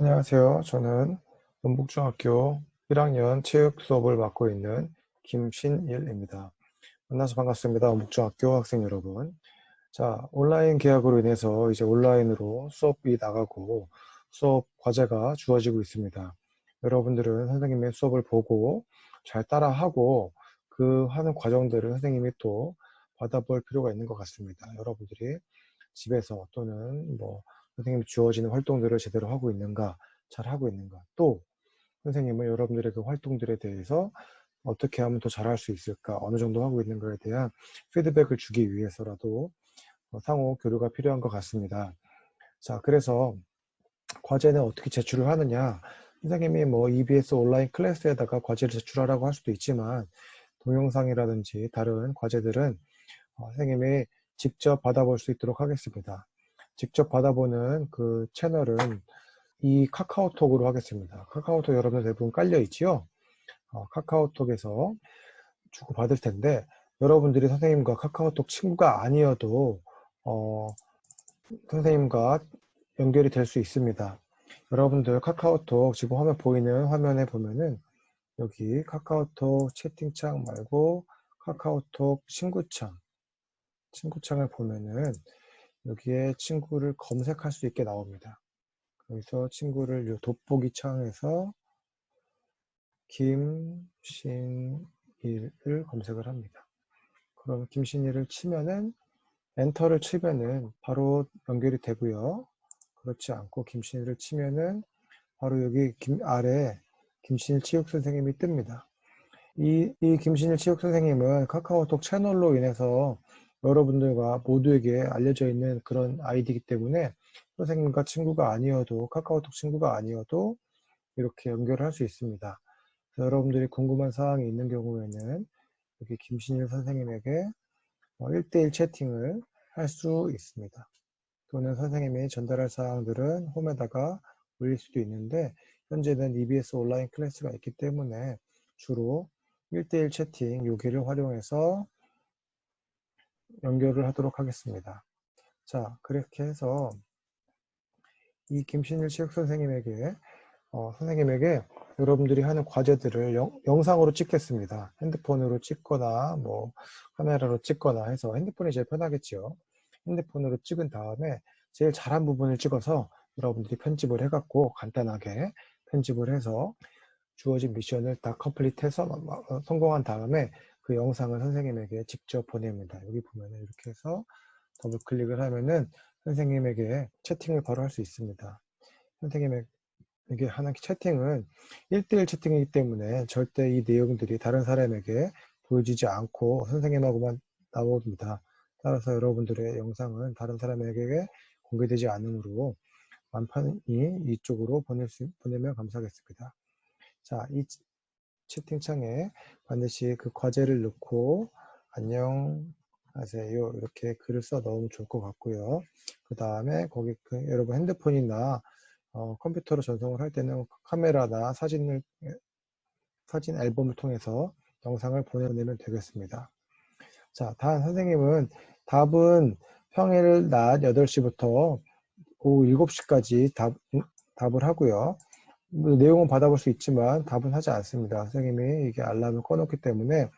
안녕하세요. 저는 원북중학교 1학년 체육 수업을 맡고 있는 김신일입니다. 만나서 반갑습니다. 원북중학교 학생 여러분. 자, 온라인 계약으로 인해서 이제 온라인으로 수업이 나가고 수업 과제가 주어지고 있습니다. 여러분들은 선생님의 수업을 보고 잘 따라하고 그 하는 과정들을 선생님이 또 받아볼 필요가 있는 것 같습니다. 여러분들이 집에서 또는 뭐 선생님이 주어지는 활동들을 제대로 하고 있는가, 잘 하고 있는가. 또 선생님은 여러분들의 그 활동들에 대해서 어떻게 하면 더 잘할 수 있을까, 어느 정도 하고 있는가에 대한 피드백을 주기 위해서라도 어, 상호 교류가 필요한 것 같습니다. 자, 그래서 과제는 어떻게 제출을 하느냐. 선생님이 뭐 EBS 온라인 클래스에다가 과제를 제출하라고 할 수도 있지만 동영상이라든지 다른 과제들은 어, 선생님이 직접 받아볼 수 있도록 하겠습니다. 직접 받아보는 그 채널은 이 카카오톡으로 하겠습니다. 카카오톡 여러분들 대부분 깔려 있지요. 어, 카카오톡에서 주고 받을 텐데 여러분들이 선생님과 카카오톡 친구가 아니어도 어, 선생님과 연결이 될 수 있습니다. 여러분들 카카오톡 지금 화면 보이는 화면에 보면은 여기 카카오톡 채팅창 말고 카카오톡 친구창 친구창을 보면은 여기에 친구를 검색할 수 있게 나옵니다. 여기서 친구를 요 돋보기 창에서 김신일을 검색을 합니다. 그럼 김신일을 치면은 엔터를 치면은 바로 연결이 되고요. 그렇지 않고 김신일을 치면은 바로 여기 김, 아래 김신일 체육 선생님이 뜹니다. 이, 이 김신일 체육 선생님은 카카오톡 채널로 인해서 여러분들과 모두에게 알려져 있는 그런 아이디이기 때문에 선생님과 친구가 아니어도 카카오톡 친구가 아니어도 이렇게 연결을 할 수 있습니다. 여러분들이 궁금한 사항이 있는 경우에는 여기 김신일 선생님에게 1대1 어, 채팅을 할 수 있습니다. 또는 선생님이 전달할 사항들은 홈에다가 올릴 수도 있는데 현재는 EBS 온라인 클래스가 있기 때문에 주로 1대1 채팅 여기를 활용해서 연결을 하도록 하겠습니다. 자, 그렇게 해서 이 김신일 체육 선생님에게 어, 선생님에게 여러분들이 하는 과제들을 영, 상으로 찍겠습니다. 핸드폰으로 찍거나 뭐 카메라로 찍거나 해서 핸드폰이 제일 편하겠죠. 핸드폰으로 찍은 다음에 제일 잘한 부분을 찍어서 여러분들이 편집을 해갖고 간단하게 편집을 해서 주어진 미션을 다 컴플릿해서 어, 성공한 다음에 그 영상을 선생님에게 직접 보냅니다. 여기 보면 이렇게 해서 더블 클릭을 하면은 선생님에게 채팅을 바로 할 수 있습니다. 선생님에게 하는 채팅은 1대1 채팅이기 때문에 절대 이 내용들이 다른 사람에게 보여지지 않고 선생님하고만 나옵니다. 따라서 여러분들의 영상은 다른 사람에게 공개되지 않으므로 만판이 이쪽으로 보낼 수, 보내면 감사하겠습니다. 자, 이 채팅창에 반드시 그 과제를 넣고 안녕하세요 이렇게 글을 써 넣으면 좋을 것 같고요. 그 다음에 거기 그 여러분 핸드폰이나 어, 컴퓨터로 전송을 할 때는 카메라나 사진을 사진 앨범을 통해서 영상을 보내면 되겠습니다. 자, 다음 선생님은 답은 평일 낮 8시부터 오후 7시까지 답, 답을 하고요. 뭐 내용은 받아볼 수 있지만 답은 하지 않습니다. 선생님이 이게 알람을 꺼놓기 때문에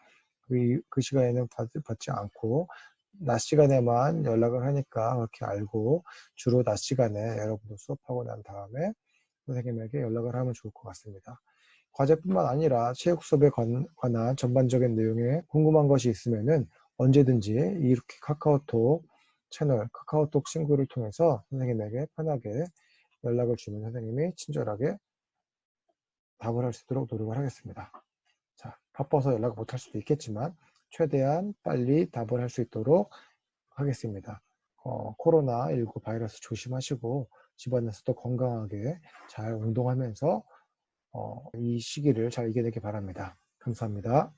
그, 그 시간에는 받, 받지 않고 낮 시간에만 연락을 하니까 그렇게 알고 주로 낮 시간에 여러분도 수업하고 난 다음에 선생님에게 연락을 하면 좋을 것 같습니다. 과제뿐만 아니라 체육 수업에 관 한 전반적인 내용에 궁금한 것이 있으면은 언제든지 이렇게 카카오톡 채널, 카카오톡 친구를 통해서 선생님에게 편하게 연락을 주면 선생님이 친절하게 답을 할 수 있도록 노력을 하겠습니다. 자, 바빠서 연락을 못 할 수도 있겠지만 최대한 빨리 답을 할 수 있도록 하겠습니다. 어, 코로나19 바이러스 조심하시고 집안에서도 건강하게 잘 운동하면서 어, 이 시기를 잘 이겨내기 바랍니다. 감사합니다.